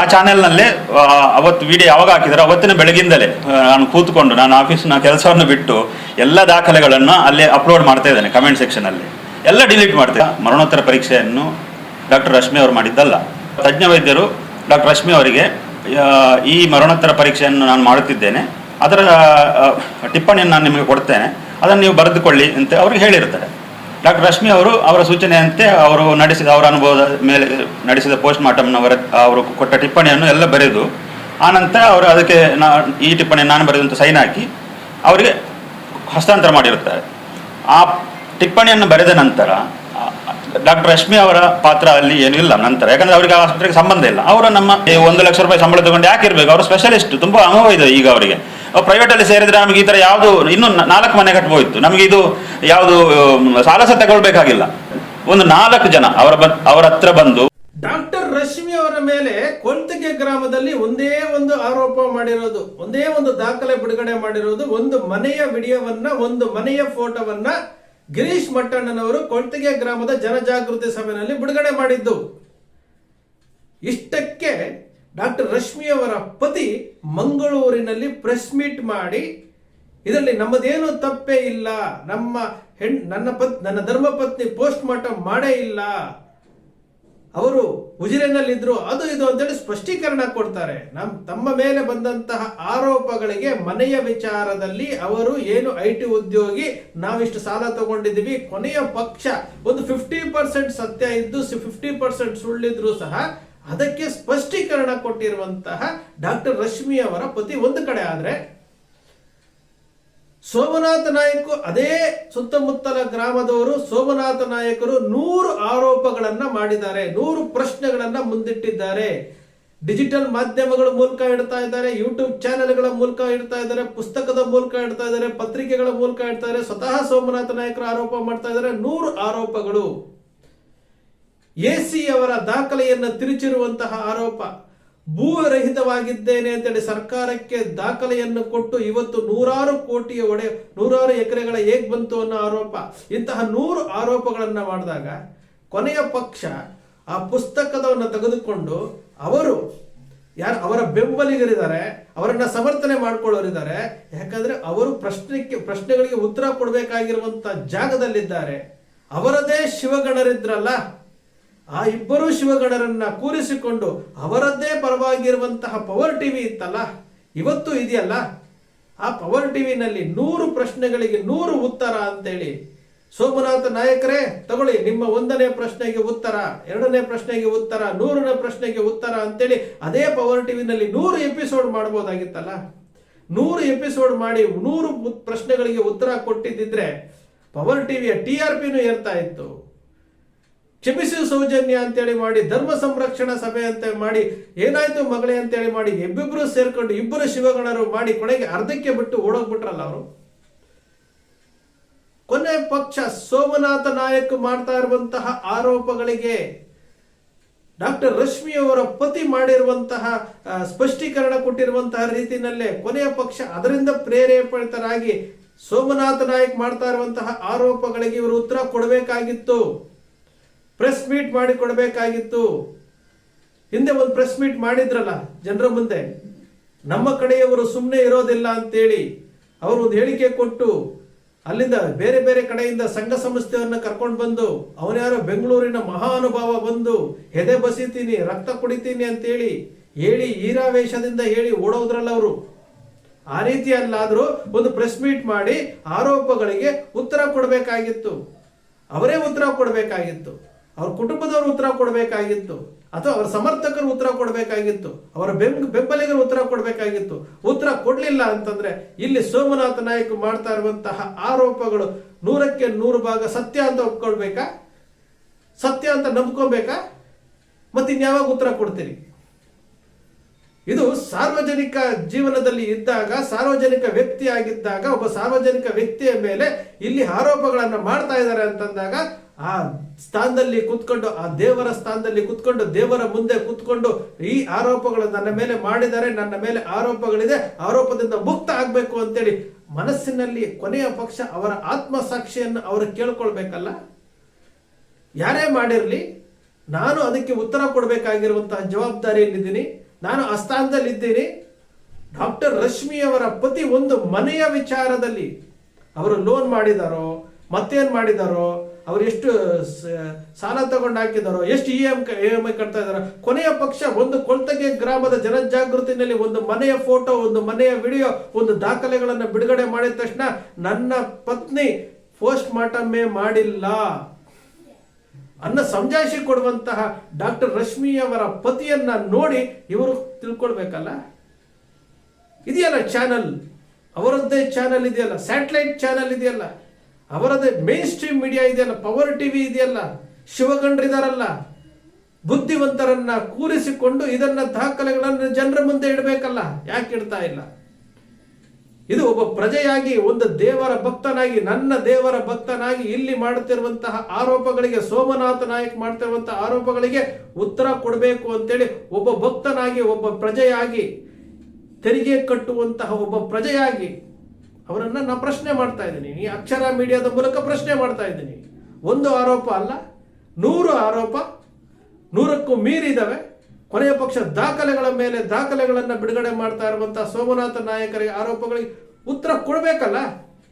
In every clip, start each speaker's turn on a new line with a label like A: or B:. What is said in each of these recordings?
A: ಆ ಚಾನೆಲ್ನಲ್ಲಿ ಅವತ್ತು ವಿಡಿಯೋ ಯಾವಾಗ ಹಾಕಿದ್ರು ಅವತ್ತಿನ ಬೆಳಗಿಂದಲೇ ನಾನು ಕೂತ್ಕೊಂಡು ನಾನು ಆಫೀಸ್ನ ಕೆಲಸವನ್ನು ಬಿಟ್ಟು ಎಲ್ಲ ದಾಖಲೆಗಳನ್ನು ಅಲ್ಲೇ ಅಪ್ಲೋಡ್ ಮಾಡ್ತಾ ಇದ್ದೇನೆ ಕಮೆಂಟ್ ಸೆಕ್ಷನಲ್ಲಿ ಎಲ್ಲ ಡಿಲೀಟ್ ಮಾಡ್ತೇನೆ ಮರಣೋತ್ತರ ಪರೀಕ್ಷೆಯನ್ನು ಡಾಕ್ಟರ್ ರಶ್ಮಿ ಅವರು ಮಾಡಿದ್ದಲ್ಲ. ತಜ್ಞ ವೈದ್ಯರು ಡಾಕ್ಟರ್ ರಶ್ಮಿ ಅವರಿಗೆ ಈ ಮರಣೋತ್ತರ ಪರೀಕ್ಷೆಯನ್ನು ನಾನು ಮಾಡುತ್ತಿದ್ದೇನೆ. ಅದರ ಟಿಪ್ಪಣಿಯನ್ನು ನಾನು ನಿಮಗೆ ಕೊಡ್ತೇನೆ. ಅದನ್ನು ನೀವು ಬರೆದುಕೊಳ್ಳಿ ಅಂತ ಅವ್ರಿಗೆ ಹೇಳಿರ್ತಾರೆ. ಡಾಕ್ಟರ್ ರಶ್ಮಿ ಅವರು ಅವರ ಸೂಚನೆಯಂತೆ ಅವರು ನಡೆಸಿದ, ಅವರ ಅನುಭವದ ಮೇಲೆ ನಡೆಸಿದ ಪೋಸ್ಟ್ ಮಾರ್ಟಮ್ನವರ ಅವರು ಕೊಟ್ಟ ಟಿಪ್ಪಣಿಯನ್ನು ಎಲ್ಲ ಬರೆದು ಆನಂತರ ಅವರು ಅದಕ್ಕೆ ನಾ, ಈ ಟಿಪ್ಪಣಿ ನಾನು ಬರೆದಂತ ಸೈನ್ ಹಾಕಿ, ಅವರಿಗೆ ಹಸ್ತಾಂತರ ಮಾಡಿರುತ್ತಾರೆ. ಆ ಟಿಪ್ಪಣಿಯನ್ನು ಬರೆದ ನಂತರ, ಡಾಕ್ಟರ್ ರಶ್ಮಿ ಅವರ ಪಾತ್ರ ಅಲ್ಲಿ ಏನೂ ಇಲ್ಲ ನಂತರ. ಯಾಕಂದ್ರೆ ಅವರಿಗೆ ಆಸ್ಪತ್ರೆಗೆ ಸಂಬಂಧ ಇಲ್ಲ. ಅವರು ನಮ್ಮ, ಒಂದು ಲಕ್ಷ ರೂಪಾಯಿ ಸಂಬಳ ತಗೊಂಡು ಯಾಕೆ ಇರಬೇಕು? ಅವರು ಸ್ಪೆಷಲಿಸ್ಟ್ ತುಂಬಾ ಅನುಭವ ಇದೆ ಈಗ ಅವರಿಗೆ. ಪ್ರೈವೇಟ್ ಅಲ್ಲಿ ಸೇರಿದ್ರೆ ನಮಗೆ ಈ ತರ ಯಾವುದು, ಇನ್ನು ನಾಲ್ಕು ಮನೆ ಕಟ್ಬೋಯ್ತು ನಮಗೆ ಇದು ಯಾವುದು ಸಾಲ ಸಹ ತಗೊಳ್ಬೇಕಾಗಿಲ್ಲ ಒಂದು ನಾಲ್ಕು ಜನ ಅವರ ಅವರ ಹತ್ರ ಬಂದು
B: ಡಾಕ್ಟರ್ ರಶ್ಮಿ ಅವರ ಮೇಲೆ ಕೊಳ್ತಿಗೆ ಗ್ರಾಮದಲ್ಲಿ ಒಂದೇ ಒಂದು ಆರೋಪ ಮಾಡಿರೋದು. ಒಂದೇ ಒಂದು ದಾಖಲೆ ಬಿಡುಗಡೆ ಮಾಡಿರೋದು. ಒಂದು ಮನೆಯ ವಿಡಿಯೋವನ್ನ, ಒಂದು ಮನೆಯ ಫೋಟೋವನ್ನ ಗಿರೀಶ್ ಮಟ್ಟಣ್ಣನವರು ಕೊಳ್ತಿಗೆ ಗ್ರಾಮದ ಜನಜಾಗೃತಿ ಸಭೆಯಲ್ಲಿ ಬಿಡುಗಡೆ ಮಾಡಿದ್ದು. ಇಷ್ಟಕ್ಕೆ ಡಾಕ್ಟರ್ ರಶ್ಮಿ ಅವರ ಪತಿ ಮಂಗಳೂರಿನಲ್ಲಿ ಪ್ರೆಸ್ ಮೀಟ್ ಮಾಡಿ, ಇದರಲ್ಲಿ ನಮ್ಮದೇನು ತಪ್ಪೇ ಇಲ್ಲ, ನಮ್ಮ ಹೆಣ್, ನನ್ನ ಪತ್, ನನ್ನ ಧರ್ಮಪತ್ನಿ ಪೋಸ್ಟ್ ಮಾರ್ಟಮ್ ಮಾಡೇ ಇಲ್ಲ. ಅವರು ಉಜಿರೆನಲ್ಲಿದ್ರು, ಅದು ಇದು ಅಂತೇಳಿ ಸ್ಪಷ್ಟೀಕರಣ ಕೊಡ್ತಾರೆ. ನಮ್ಮ ತಮ್ಮ ಮೇಲೆ ಬಂದಂತಹ ಆರೋಪಗಳಿಗೆ ಮನೆಯ ವಿಚಾರದಲ್ಲಿ ಅವರು ಏನು ಐ ಟಿ ಉದ್ಯೋಗಿ, ನಾವಿಷ್ಟು ಸಾಲ ತಗೊಂಡಿದ್ದೀವಿ, ಕೊನೆಯ ಪಕ್ಷ ಒಂದು ಫಿಫ್ಟಿ ಪರ್ಸೆಂಟ್ ಸತ್ಯ ಇದ್ದು ಫಿಫ್ಟಿ ಪರ್ಸೆಂಟ್ ಸುಳ್ಳಿದ್ರು ಸಹ ಅದಕ್ಕೆ ಸ್ಪಷ್ಟೀಕರಣ ಕೊಟ್ಟಿರುವಂತಹ ಡಾಕ್ಟರ್ ರಶ್ಮಿ ಅವರ ಪತಿ ಒಂದು ಕಡೆ ಆದರೆ ಸೋಮನಾಥ ನಾಯಕ್ ಅದೇ ಸುತ್ತಮುತ್ತಲ ಗ್ರಾಮದವರು ಸೋಮನಾಥ ನಾಯಕರು ನೂರು ಆರೋಪಗಳನ್ನ ಮಾಡಿದ್ದಾರೆ, ನೂರು ಪ್ರಶ್ನೆಗಳನ್ನ ಮುಂದಿಟ್ಟಿದ್ದಾರೆ. ಡಿಜಿಟಲ್ ಮಾಧ್ಯಮಗಳ ಮೂಲಕ ಇಡ್ತಾ ಇದ್ದಾರೆ, ಯೂಟ್ಯೂಬ್ ಚಾನೆಲ್ಗಳ ಮೂಲಕ ಇಡ್ತಾ ಇದ್ದಾರೆ, ಪುಸ್ತಕದ ಮೂಲಕ ಇಡ್ತಾ ಇದ್ದಾರೆ, ಪತ್ರಿಕೆಗಳ ಮೂಲಕ ಇಡ್ತಾ ಇದ್ದಾರೆ, ಸ್ವತಃ ಸೋಮನಾಥ ನಾಯಕರು ಆರೋಪ ಮಾಡ್ತಾ ಇದ್ದಾರೆ, ನೂರು ಆರೋಪಗಳು. ಎಸಿ ಅವರ ದಾಖಲೆಯನ್ನು ತಿರುಚಿರುವಂತಹ ಆರೋಪ. ಭೂರಹಿತವಾಗಿದ್ದೇನೆ ಅಂತೇಳಿ ಸರ್ಕಾರಕ್ಕೆ ದಾಖಲೆಯನ್ನು ಕೊಟ್ಟು ಇವತ್ತು ನೂರಾರು ಕೋಟಿಯ ಒಡೆ, ನೂರಾರು ಎಕರೆಗಳ ಹೇಗೆ ಬಂತು ಅನ್ನೋ ಆರೋಪ. ಇಂತಹ ನೂರು ಆರೋಪಗಳನ್ನು ಮಾಡಿದಾಗ ಕೊನೆಯ ಪಕ್ಷ ಆ ಪುಸ್ತಕದವನ್ನು ತೆಗೆದುಕೊಂಡು ಅವರು ಯಾರು, ಅವರ ಬೆಂಬಲಿಗರಿದ್ದಾರೆ, ಅವರನ್ನ ಸಮರ್ಥನೆ ಮಾಡ್ಕೊಳ್ಳೋರಿದ್ದಾರೆ. ಯಾಕಂದ್ರೆ ಅವರು ಪ್ರಶ್ನೆಗೆ ಪ್ರಶ್ನೆಗಳಿಗೆ ಉತ್ತರ ಕೊಡಬೇಕಾಗಿರುವಂತ ಜಾಗದಲ್ಲಿದ್ದಾರೆ. ಅವರದೇ ಶಿವಗಣರಿದ್ರಲ್ಲ. ಆ ಇಬ್ಬರು ಶಿವಗಣರನ್ನ ಕೂರಿಸಿಕೊಂಡು ಅವರದ್ದೇ ಪರವಾಗಿರುವಂತಹ ಪವರ್ ಟಿವಿ ಇತ್ತಲ್ಲ? ಇವತ್ತು ಇದೆಯಲ್ಲ? ಆ ಪವರ್ ಟಿವಿನಲ್ಲಿ ನೂರು ಪ್ರಶ್ನೆಗಳಿಗೆ ನೂರು ಉತ್ತರ ಅಂತೇಳಿ. ಸೋಮನಾಥ ನಾಯಕರೇ, ತಗೊಳ್ಳಿ, ನಿಮ್ಮ ಒಂದನೇ ಪ್ರಶ್ನೆಗೆ ಉತ್ತರ, ಎರಡನೇ ಪ್ರಶ್ನೆಗೆ ಉತ್ತರ, ನೂರನೇ ಪ್ರಶ್ನೆಗೆ ಉತ್ತರ ಅಂತೇಳಿ ಅದೇ ಪವರ್ ಟಿವಿನಲ್ಲಿ ನೂರು ಎಪಿಸೋಡ್ ಮಾಡ್ಬೋದಾಗಿತ್ತಲ್ಲ? ನೂರು ಎಪಿಸೋಡ್ ಮಾಡಿ ನೂರು ಪ್ರಶ್ನೆಗಳಿಗೆ ಉತ್ತರ ಕೊಟ್ಟಿದ್ದಿದ್ರೆ ಪವರ್ ಟಿವಿಯ ಟಿ ಆರ್ ಪಿನೂ ಏರ್ತಾ ಇತ್ತು. ಕ್ಷಮಿಸು ಸೌಜನ್ಯ ಅಂತೇಳಿ ಮಾಡಿ, ಧರ್ಮ ಸಂರಕ್ಷಣಾ ಸಭೆ ಅಂತ ಮಾಡಿ, ಏನಾಯ್ತು ಮಗಳೇ ಅಂತೇಳಿ ಮಾಡಿ ಇಬ್ಬಿಬ್ರು ಸೇರ್ಕೊಂಡು ಇಬ್ಬರು ಶಿವಗಣರು ಮಾಡಿ ಕೊನೆಗೆ ಅರ್ಧಕ್ಕೆ ಬಿಟ್ಟು ಓಡೋಗ್ಬಿಟ್ರಲ್ಲ ಅವರು. ಕೊನೆ ಪಕ್ಷ ಸೋಮನಾಥ ನಾಯಕ್ ಮಾಡ್ತಾ ಇರುವಂತಹ ಆರೋಪಗಳಿಗೆ ಡಾಕ್ಟರ್ ರಶ್ಮಿ ಅವರ ಪತಿ ಮಾಡಿರುವಂತಹ ಸ್ಪಷ್ಟೀಕರಣ ಕೊಟ್ಟಿರುವಂತಹ ರೀತಿಯಲ್ಲೇ ಕೊನೆಯ ಪಕ್ಷ ಅದರಿಂದ ಪ್ರೇರೇಪಿತರಾಗಿ ಸೋಮನಾಥ ನಾಯಕ್ ಮಾಡ್ತಾ ಇರುವಂತಹ ಆರೋಪಗಳಿಗೆ ಇವರು ಉತ್ತರ ಕೊಡಬೇಕಾಗಿತ್ತು. ಪ್ರೆಸ್ ಮೀಟ್ ಮಾಡಿ ಕೊಡಬೇಕಾಗಿತ್ತು. ಹಿಂದೆ ಒಂದು ಪ್ರೆಸ್ ಮೀಟ್ ಮಾಡಿದ್ರಲ್ಲ ಜನರ ಮುಂದೆ. ನಮ್ಮ ಕಡೆಯವರು ಸುಮ್ಮನೆ ಇರೋದಿಲ್ಲ ಅಂತೇಳಿ ಅವರು ಒಂದು ಹೇಳಿಕೆ ಕೊಟ್ಟು ಅಲ್ಲಿಂದ ಬೇರೆ ಬೇರೆ ಕಡೆಯಿಂದ ಸಂಘ ಸಂಸ್ಥೆಯನ್ನು ಕರ್ಕೊಂಡು ಬಂದು ಅವನ್ಯಾರೋ ಬೆಂಗಳೂರಿನ ಮಹಾನುಭಾವ ಬಂದು ಎದೆ ಬಸಿತೀನಿ, ರಕ್ತ ಕುಡಿತೀನಿ ಅಂತೇಳಿ ಹೇಳಿ ಈರಾವೇಶದಿಂದ ಹೇಳಿ ಓಡೋದ್ರಲ್ಲ ಅವರು. ಆ ರೀತಿ ರೀತಿಯಲ್ಲಾದರೂ ಒಂದು ಪ್ರೆಸ್ ಮೀಟ್ ಮಾಡಿ ಆರೋಪಗಳಿಗೆ ಉತ್ತರ ಕೊಡಬೇಕಾಗಿತ್ತು. ಅವರೇ ಉತ್ತರ ಕೊಡಬೇಕಾಗಿತ್ತು. ಅವ್ರ ಕುಟುಂಬದವರು ಉತ್ತರ ಕೊಡಬೇಕಾಗಿತ್ತು. ಅಥವಾ ಅವರ ಸಮರ್ಥಕರು ಉತ್ತರ ಕೊಡಬೇಕಾಗಿತ್ತು. ಅವರ ಬೆಂಬ ಬೆಂಬಲಿಗರು ಉತ್ತರ ಕೊಡಬೇಕಾಗಿತ್ತು. ಉತ್ತರ ಕೊಡಲಿಲ್ಲ ಅಂತಂದ್ರೆ ಇಲ್ಲಿ ಸೋಮನಾಥ ನಾಯಕ್ ಮಾಡ್ತಾ ಇರುವಂತಹ ಆರೋಪಗಳು ನೂರಕ್ಕೆ ನೂರು ಭಾಗ ಸತ್ಯ ಅಂತ ಒಪ್ಕೊಳ್ಬೇಕಾ? ಸತ್ಯ ಅಂತ ನಂಬ್ಕೊಬೇಕಾ ಮತ್ತೆ ಇನ್ಯಾವಾಗ ಉತ್ತರ ಕೊಡ್ತೀರಿ? ಇದು ಸಾರ್ವಜನಿಕ ಜೀವನದಲ್ಲಿ ಇದ್ದಾಗ, ಸಾರ್ವಜನಿಕ ವ್ಯಕ್ತಿ ಆಗಿದ್ದಾಗ ಒಬ್ಬ ಸಾರ್ವಜನಿಕ ವ್ಯಕ್ತಿಯ ಮೇಲೆ ಇಲ್ಲಿ ಆರೋಪಗಳನ್ನು ಮಾಡ್ತಾ ಇದ್ದಾರೆ ಅಂತಂದಾಗ ಆ ಸ್ಥಾನದಲ್ಲಿ ಕುತ್ಕೊಂಡು, ಆ ದೇವರ ಸ್ಥಾನದಲ್ಲಿ ಕುತ್ಕೊಂಡು, ದೇವರ ಮುಂದೆ ಕೂತ್ಕೊಂಡು ಈ ಆರೋಪಗಳು ನನ್ನ ಮೇಲೆ ಮಾಡಿದ್ದಾರೆ ನನ್ನ ಮೇಲೆ ಆರೋಪಗಳಿದೆ, ಆರೋಪದಿಂದ ಮುಕ್ತ ಆಗಬೇಕು ಅಂತೇಳಿ ಮನಸ್ಸಿನಲ್ಲಿ ಕೊನೆಯ ಪಕ್ಷ ಅವರ ಆತ್ಮಸಾಕ್ಷಿಯನ್ನು ಅವರು ಕೇಳ್ಕೊಳ್ಬೇಕಲ್ಲ? ಯಾರೇ ಮಾಡಿರಲಿ, ನಾನು ಅದಕ್ಕೆ ಉತ್ತರ ಕೊಡಬೇಕಾಗಿರುವಂತಹ ಜವಾಬ್ದಾರಿಯಲ್ಲಿದ್ದೀನಿ, ನಾನು ಆ ಸ್ಥಾನದಲ್ಲಿದ್ದೀನಿ. ಡಾಕ್ಟರ್ ರಶ್ಮಿ ಅವರ ಪತಿ ಒಂದು ಮನೆಯ ವಿಚಾರದಲ್ಲಿ ಅವರು ಲೋನ್ ಮಾಡಿದಾರೋ, ಮತ್ತೇನು ಮಾಡಿದಾರೋ ಅವ್ರು ಎಷ್ಟು ಸಾಲ ತಗೊಂಡು ಹಾಕಿದಾರೋ, ಎಷ್ಟು E M E M I ಕಟ್ತಾ ಇದ್ದಾರೋ ಕೊನೆಯ ಪಕ್ಷ ಒಂದು ಕೊಳ್ತಗೆ ಗ್ರಾಮದ ಜನಜಾಗೃತಿನಲ್ಲಿ ಒಂದು ಮನೆಯ ಫೋಟೋ ಒಂದು ಮನೆಯ ವಿಡಿಯೋ ಒಂದು ದಾಖಲೆಗಳನ್ನು ಬಿಡುಗಡೆ ಮಾಡಿದ ತಕ್ಷಣ ನನ್ನ ಪತ್ನಿ ಪೋಸ್ಟ್ ಮಾರ್ಟಮೇ ಮಾಡಿಲ್ಲ. ಅನ್ನ ಸಂಜಾಯಿಸಿ ಕೊಡುವಂತಹ ಡಾಕ್ಟರ್ ರಶ್ಮಿ ಅವರ ಪತಿಯನ್ನ ನೋಡಿ ಇವರು ತಿಳ್ಕೊಳ್ಬೇಕಲ್ಲ? ಇದೆಯಲ್ಲ ಚಾನಲ್ ಅವರದ್ದೇ ಚಾನಲ್ ಇದೆಯಲ್ಲ? ಸ್ಯಾಟಲೈಟ್ ಚಾನಲ್ ಇದೆಯಲ್ಲ? ಅವರದ್ದೇ ಮೇನ್ ಸ್ಟ್ರೀಮ್ ಮೀಡಿಯಾ ಇದೆಯಲ್ಲ ಪವರ್ ಟಿವಿ ಇದೆಯಲ್ಲ, ಶಿವಗಂಡ್ರಿದಾರಲ್ಲ, ಬುದ್ಧಿವಂತರನ್ನ ಕೂರಿಸಿಕೊಂಡು ಇದನ್ನ ದಾಖಲೆಗಳನ್ನು ಜನರ ಮುಂದೆ ಇಡಬೇಕಲ್ಲ, ಯಾಕೆ ಇಡ್ತಾ ಇಲ್ಲ? ಇದು ಒಬ್ಬ ಪ್ರಜೆಯಾಗಿ, ಒಂದು ದೇವರ ಭಕ್ತನಾಗಿ, ನನ್ನ ದೇವರ ಭಕ್ತನಾಗಿ ಇಲ್ಲಿ ಮಾಡುತ್ತಿರುವಂತಹ ಆರೋಪಗಳಿಗೆ, ಸೋಮನಾಥ ನಾಯಕ್ ಮಾಡ್ತಿರುವಂತಹ ಆರೋಪಗಳಿಗೆ ಉತ್ತರ ಕೊಡಬೇಕು ಅಂತೇಳಿ ಒಬ್ಬ ಭಕ್ತನಾಗಿ, ಒಬ್ಬ ಪ್ರಜೆಯಾಗಿ, ತೆರಿಗೆ ಕಟ್ಟುವಂತಹ ಒಬ್ಬ ಪ್ರಜೆಯಾಗಿ ಅವರನ್ನ ನಾ ಪ್ರಶ್ನೆ ಮಾಡ್ತಾ ಇದ್ದೀನಿ. ಈ ಅಕ್ಷರ ಮೀಡಿಯಾದ ಮೂಲಕ ಪ್ರಶ್ನೆ ಮಾಡ್ತಾ ಇದ್ದೀನಿ. ಒಂದು ಆರೋಪ ಅಲ್ಲ, ನೂರು ಆರೋಪ, ನೂರಕ್ಕೂ ಮೀರಿದವೆ ಕೊನೆಯ ಪಕ್ಷ ದಾಖಲೆಗಳ ಮೇಲೆ ದಾಖಲೆಗಳನ್ನು ಬಿಡುಗಡೆ ಮಾಡ್ತಾ ಇರುವಂತಹ ಸೋಮನಾಥ ನಾಯಕರಿಗೆ ಆರೋಪಗಳಿಗೆ ಉತ್ತರ ಕೊಡಬೇಕಲ್ಲ?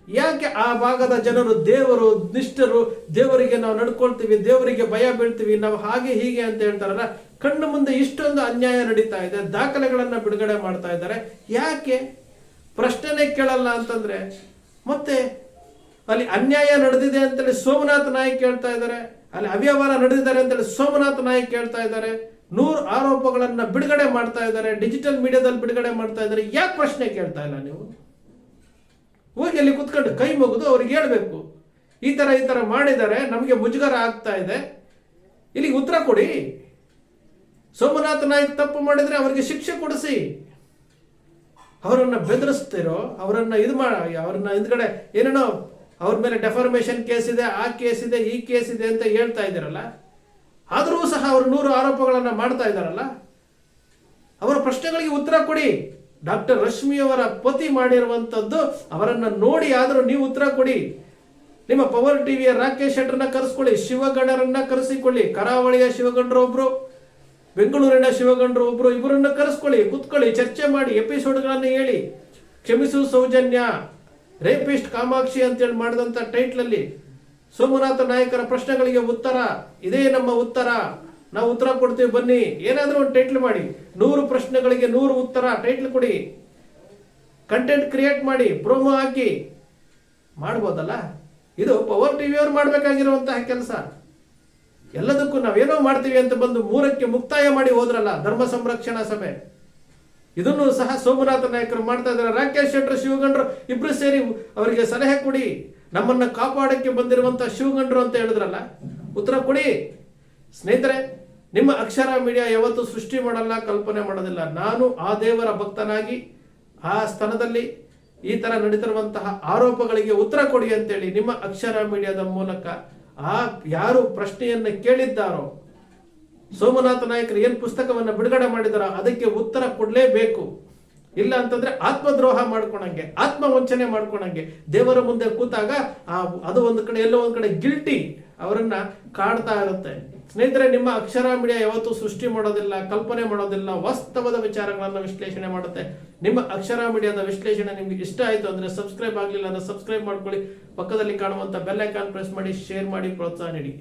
B: ಯಾಕೆ ಆ ಭಾಗದ ಜನರು ದೇವರು, ನಿಷ್ಠರು, ದೇವರಿಗೆ ನಾವು ನಡ್ಕೊಳ್ತೀವಿ, ದೇವರಿಗೆ ಭಯ ಬೀಳ್ತೀವಿ, ನಾವು ಹಾಗೆ ಹೀಗೆ ಅಂತ ಹೇಳ್ತಾರಲ್ಲ, ಕಣ್ಣು ಮುಂದೆ ಇಷ್ಟೊಂದು ಅನ್ಯಾಯ ನಡೀತಾ ಇದೆ, ದಾಖಲೆಗಳನ್ನು ಬಿಡುಗಡೆ ಮಾಡ್ತಾ ಇದ್ದಾರೆ. ಯಾಕೆ? ಪ್ರಶ್ನೆನೇ ಕೇಳಲ್ಲ ಅಂತಂದ್ರೆ, ಮತ್ತೆ ಅಲ್ಲಿ ಅನ್ಯಾಯ ನಡೆದಿದೆ ಅಂತೇಳಿ ಸೋಮನಾಥ ನಾಯಕ್ ಹೇಳ್ತಾ ಇದ್ದಾರೆ, ಅಲ್ಲಿ ಅವ್ಯವಹಾರ ನಡೆದಿದ್ದಾರೆ ಅಂತೇಳಿ ಸೋಮನಾಥ ನಾಯಕ್ ಹೇಳ್ತಾ ಇದ್ದಾರೆ, ನೂರು ಆರೋಪಗಳನ್ನ ಬಿಡುಗಡೆ ಮಾಡ್ತಾ ಇದ್ದಾರೆ ಡಿಜಿಟಲ್ ಮೀಡಿಯಾದಲ್ಲಿ ಬಿಡುಗಡೆ ಮಾಡ್ತಾ ಇದ್ದಾರೆ, ಯಾಕೆ ಪ್ರಶ್ನೆ ಕೇಳ್ತಾ ಇಲ್ಲ ನೀವು? ಹೋಗಿ ಅಲ್ಲಿ ಕುತ್ಕೊಂಡು ಕೈ ಮುಗಿದು ಅವ್ರಿಗೆ ಹೇಳ್ಬೇಕು. ಈ ತರ ಈ ತರ ಮಾಡಿದ್ದಾರೆ, ನಮಗೆ ಮುಜುಗರ ಆಗ್ತಾ ಇದೆ. ಇಲ್ಲಿಗೆ ಉತ್ತರ ಕೊಡಿ. ಸೋಮನಾಥ ನಾಯಕ್ ತಪ್ಪು ಮಾಡಿದ್ರೆ ಅವರಿಗೆ ಶಿಕ್ಷೆ ಕೊಡಿಸಿ. ಅವರನ್ನ ಬೆದರಿಸ್ತಿರೋ ಅವರನ್ನ ಇದು ಮಾಡಿ ಅವ್ರನ್ನ ಹಿಂದ್ಗಡೆ ಏನೇನೋ ಅವ್ರ ಮೇಲೆ ಡೆಫಾರ್ಮೇಷನ್ ಕೇಸ್ ಇದೆ, ಆ ಕೇಸ್ ಇದೆ, ಈ ಕೇಸ್ ಇದೆ ಅಂತ ಹೇಳ್ತಾ ಇದ್ದೀರಲ್ಲ, ಆದರೂ ಸಹ ಅವರು ನೂರು ಆರೋಪಗಳನ್ನು ಮಾಡ್ತಾ ಇದ್ದಾರಲ್ಲ, ಅವರ ಪ್ರಶ್ನೆಗಳಿಗೆ ಉತ್ತರ ಕೊಡಿ. ಡಾಕ್ಟರ್ ರಶ್ಮಿಯವರ ಪತಿ ಮಾಡಿರುವಂಥದ್ದು ಅವರನ್ನ ನೋಡಿ ಆದರೂ ನೀವು ಉತ್ತರ ಕೊಡಿ. ನಿಮ್ಮ ಪವರ್ ಟಿವಿಯ ರಾಕೇಶ್ ಶೆಟ್ಟರ್ನ ಕರೆಸ್ಕೊಳ್ಳಿ, ಶಿವಗಣರನ್ನ ಕರೆಸಿಕೊಳ್ಳಿ, ಕರಾವಳಿಯ ಶಿವಗಣರು ಒಬ್ರು ಬೆಂಗಳೂರಿನ ಶಿವಗಂಡರು ಒಬ್ರು ಇವರನ್ನ ಕರೆಸ್ಕೊಳ್ಳಿ, ಕುತ್ಕೊಳ್ಳಿ, ಚರ್ಚೆ ಮಾಡಿ, ಎಪಿಸೋಡ್ಗಳನ್ನು ಹೇಳಿ. ಕ್ಷಮಿಸು ಸೌಜನ್ಯ. ರೇಪಿಸ್ಟ್ ಕಾಮಾಕ್ಷಿ ಅಂತೇಳಿ ಮಾಡಿದಂತ ಟೈಟ್ಲಲ್ಲಿ ಸೋಮನಾಥ ನಾಯಕರ ಪ್ರಶ್ನೆಗಳಿಗೆ ಉತ್ತರ. ಇದೇ ನಮ್ಮ ಉತ್ತರ. ನಾವು ಉತ್ತರ ಕೊಡ್ತೀವಿ, ಬನ್ನಿ. ಏನಾದರೂ ಒಂದು ಟೈಟ್ಲ್ ಮಾಡಿ. ನೂರು ಪ್ರಶ್ನೆಗಳಿಗೆ ನೂರು ಉತ್ತರ ಟೈಟ್ಲ್ ಕೊಡಿ. ಕಂಟೆಂಟ್ ಕ್ರಿಯೇಟ್ ಮಾಡಿ, ಪ್ರೋಮೋ ಹಾಕಿ. ಮಾಡ್ಬೋದಲ್ಲ? ಇದು ಪವರ್ ಟಿವಿಯವ್ರು ಮಾಡಬೇಕಾಗಿರುವಂತಹ ಕೆಲಸ. ಎಲ್ಲದಕ್ಕೂ ನಾವೇನೋ ಮಾಡ್ತೀವಿ ಅಂತ ಬಂದು ಮೂರಕ್ಕೆ ಮುಕ್ತಾಯ ಮಾಡಿ ಹೋದ್ರಲ್ಲ ಧರ್ಮ ಸಂರಕ್ಷಣಾ ಸಭೆ. ಇದನ್ನು ಸಹ ಸೋಮನಾಥ ನಾಯಕರು ಮಾಡ್ತಾ ಇದ್ದಾರೆ. ರಾಕೇಶ್ ಶೆಟ್ಟರು ಶಿವಗಂಡ್ರು ಇಬ್ರು ಸೇರಿ ಅವರಿಗೆ ಸಲಹೆ ಕೊಡಿ. ನಮ್ಮನ್ನ ಕಾಪಾಡಕ್ಕೆ ಬಂದಿರುವಂತಹ ಶಿವಗಂಡ್ರು ಅಂತ ಹೇಳಿದ್ರಲ್ಲ, ಉತ್ತರ ಕೊಡಿ. ಸ್ನೇಹಿತರೆ, ನಿಮ್ಮ ಅಕ್ಷರ ಮೀಡಿಯಾ ಯಾವತ್ತೂ ಸೃಷ್ಟಿ ಮಾಡಲ್ಲ, ಕಲ್ಪನೆ ಮಾಡೋದಿಲ್ಲ. ನಾನು ಆ ದೇವರ ಭಕ್ತನಾಗಿ ಆ ಸ್ಥಳದಲ್ಲಿ ಈ ತರ ನಡೀತಿರುವಂತಹ ಆರೋಪಗಳಿಗೆ ಉತ್ತರ ಕೊಡಿ ಅಂತೇಳಿ ನಿಮ್ಮ ಅಕ್ಷರ ಮೀಡಿಯಾದ ಮೂಲಕ ಆ ಯಾರು ಪ್ರಶ್ನೆಯನ್ನ ಕೇಳಿದ್ದಾರೋ, ಸೋಮನಾಥ ನಾಯಕರು ಏನು ಪುಸ್ತಕವನ್ನ ಬಿಡುಗಡೆ ಮಾಡಿದಾರೋ ಅದಕ್ಕೆ ಉತ್ತರ ಕೊಡಲೇಬೇಕು. ಇಲ್ಲ ಅಂತಂದ್ರೆ ಆತ್ಮದ್ರೋಹ ಮಾಡ್ಕೊಳಂಗೆ ಆತ್ಮ ವಂಚನೆ ಮಾಡ್ಕೊಳಂಗೆ ದೇವರ ಮುಂದೆ ಕೂತಾಗ ಆ ಅದು ಒಂದು ಕಡೆ, ಎಲ್ಲೋ ಒಂದು ಕಡೆ ಗಿಲ್ಟಿ ಅವರನ್ನ ಕಾಡ್ತಾ ಇರುತ್ತೆ. ಸ್ನೇಹಿತರೆ, ನಿಮ್ಮ ಅಕ್ಷರ ಮೀಡಿಯಾ ಯಾವತ್ತೂ ಸೃಷ್ಟಿ ಮಾಡೋದಿಲ್ಲ, ಕಲ್ಪನೆ ಮಾಡೋದಿಲ್ಲ, ವಾಸ್ತವದ ವಿಚಾರಗಳನ್ನು ವಿಶ್ಲೇಷಣೆ ಮಾಡುತ್ತೆ. ನಿಮ್ಮ ಅಕ್ಷರ ಮೀಡಿಯಾದ ವಿಶ್ಲೇಷಣೆ ನಿಮ್ಗೆ ಇಷ್ಟ ಆಯ್ತು ಅಂದ್ರೆ ಸಬ್ಸ್ಕ್ರೈಬ್ ಆಗಲಿಲ್ಲ ಅಂದ್ರೆ ಸಬ್ಸ್ಕ್ರೈಬ್ ಮಾಡ್ಕೊಳ್ಳಿ. ಪಕ್ಕದಲ್ಲಿ ಕಾಣುವಂತ ಬೆಲ್ ಐಕಾನ್ ಪ್ರೆಸ್ ಮಾಡಿ, ಶೇರ್ ಮಾಡಿ, ಪ್ರೋತ್ಸಾಹ ನೀಡಿ.